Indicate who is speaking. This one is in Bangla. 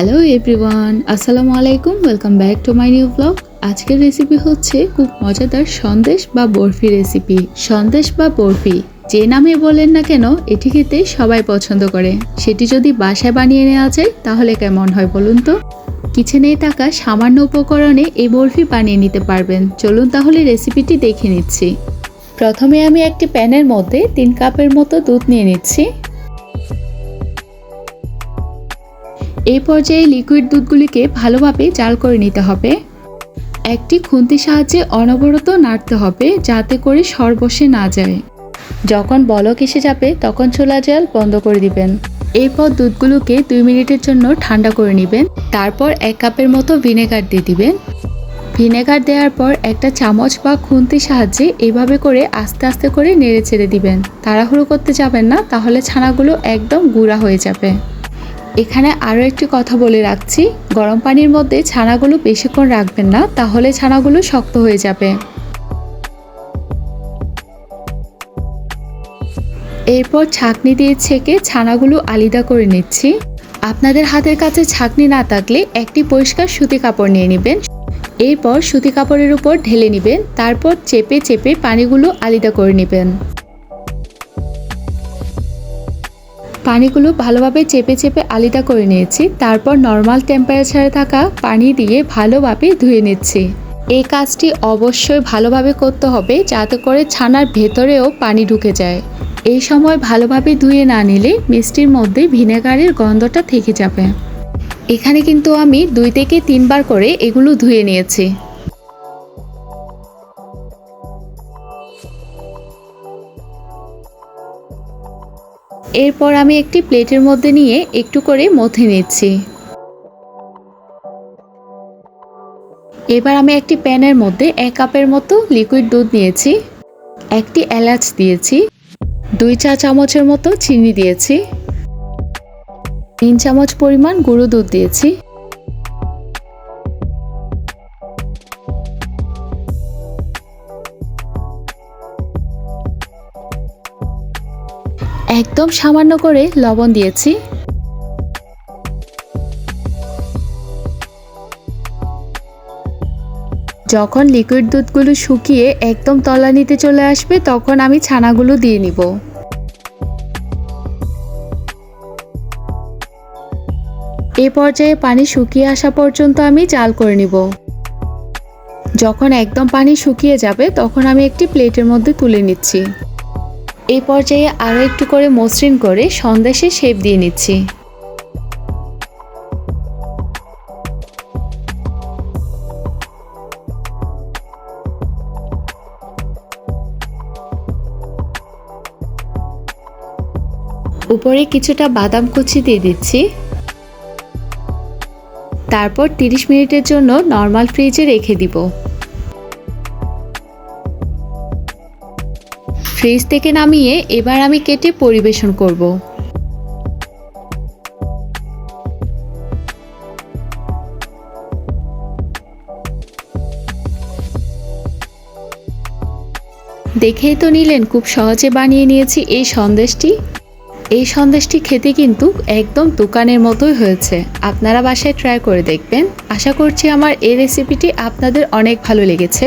Speaker 1: হ্যালো এভরিওয়ান আসসালামু আলাইকুম welcome back to my new blog আজকের রেসিপি হচ্ছে খুব মজাদার সন্দেশ বা বরফি রেসিপি সন্দেশ বা বরফি, যে নামে বলেন না কেন, এটি খেতে সবাই পছন্দ করে। সেটি যদি বাসায় বানিয়ে নেওয়া যায়, তাহলে কেমন হয় বলুন তো? কিচেনে থাকা সামান্য উপকরণে এই বরফি বানিয়ে নিতে পারবেন। চলুন তাহলে রেসিপিটি দেখে নিচ্ছি। প্রথমে আমি একটি প্যানের মধ্যে তিন কাপের মতো দুধ নিয়ে নিচ্ছি। এই পর্যায়ে লিকুইড দুধগুলিকে ভালোভাবে জাল করে নিতে হবে। একটি খুন্তির সাহায্যে অনবরত নাড়তে হবে যাতে করে সর বসে না যায়। যখন বলক এসে যাবে, তখন চুলা জাল বন্ধ করে দিবেন। এরপর দুধগুলোকে দুই মিনিটের জন্য ঠান্ডা করে নেবেন। তারপর এক কাপের মতো ভিনেগার দিয়ে দিবেন। ভিনেগার দেওয়ার পর একটা চামচ বা খুন্তির সাহায্যে এইভাবে করে আস্তে আস্তে করে নেড়ে ছেড়ে দিবেন। তাড়াহুড়ো করতে যাবেন না, তাহলে ছানাগুলো একদম গুঁড়া হয়ে যাবে। এখানে আরও একটি কথা বলে রাখছি। গরম পানির মধ্যে ছানাগুলো বেশিক্ষণ রাখবেন না, তাহলে ছানাগুলো শক্ত হয়ে যাবে। এরপর ছাকনি দিয়ে ছেঁকে ছানাগুলো আলাদা করে নিচ্ছি। আপনাদের হাতের কাছে ছাকনি না থাকলে একটি পরিষ্কার সুতি কাপড় নিয়ে নেবেন। এরপর সুতি কাপড়ের উপর ঢেলে নেবেন, তারপর চেপে চেপে পানিগুলো আলাদা করে নেবেন। পানিগুলো ভালোভাবে চেপে চেপে আলাদা করে নিয়েছি। তারপর নর্মাল টেম্পারেচারে থাকা পানি দিয়ে ভালোভাবে ধুয়ে নিচ্ছি। এই কাজটি অবশ্যই ভালোভাবে করতে হবে যাতে করে ছানার ভেতরেও পানি ঢুকে যায়। এই সময় ভালোভাবে ধুয়ে না নিলে মিষ্টির মধ্যে ভিনেগারের গন্ধটা থেকে যাবে। এখানে কিন্তু আমি দুই থেকে তিনবার করে এগুলো ধুয়ে নিয়েছি। এরপর আমি একটি প্লেটের মধ্যে নিয়ে একটু করে মথে নিচ্ছি। এবার আমি একটি প্যানের মধ্যে এক কাপের মতো লিকুইড দুধ নিয়েছি, একটি এলাচ দিয়েছি, দুই চা চামচের মতো চিনি দিয়েছি, তিন চামচ পরিমাণ গুঁড়ো দুধ দিয়েছি। একদম সামান্য করে লবণ দিয়েছি। যখন লিকুইড দুধগুলো শুকিয়ে একদম তলানিতে চলে আসবে, তখন আমি ছানাগুলো দিয়ে নিব। এ পর্যায়ে পানি শুকিয়ে আসা পর্যন্ত আমি জাল করে নিব। যখন একদম পানি শুকিয়ে যাবে, তখন আমি একটি প্লেটের মধ্যে তুলে নিচ্ছি। এই পর্যায়ে আরও একটু করে মসৃণ করে সন্দেশে শেপ দিয়ে নিচ্ছি। উপরে কিছুটা বাদাম কুচি দিয়ে দিচ্ছি। তারপর 30 মিনিটের জন্য নর্মাল ফ্রিজে রেখে দিব। ফ্রিজ থেকে নামিয়ে এবার আমি কেটে পরিবেশন করব। দেখেই তো নিলেন, খুব সহজে বানিয়ে নিয়েছি এই সন্দেশটি। এই সন্দেশটি খেতে কিন্তু একদম দোকানের মতোই হয়েছে। আপনারা বাসায় ট্রাই করে দেখবেন। আশা করছি আমার এই রেসিপিটি আপনাদের অনেক ভালো লেগেছে।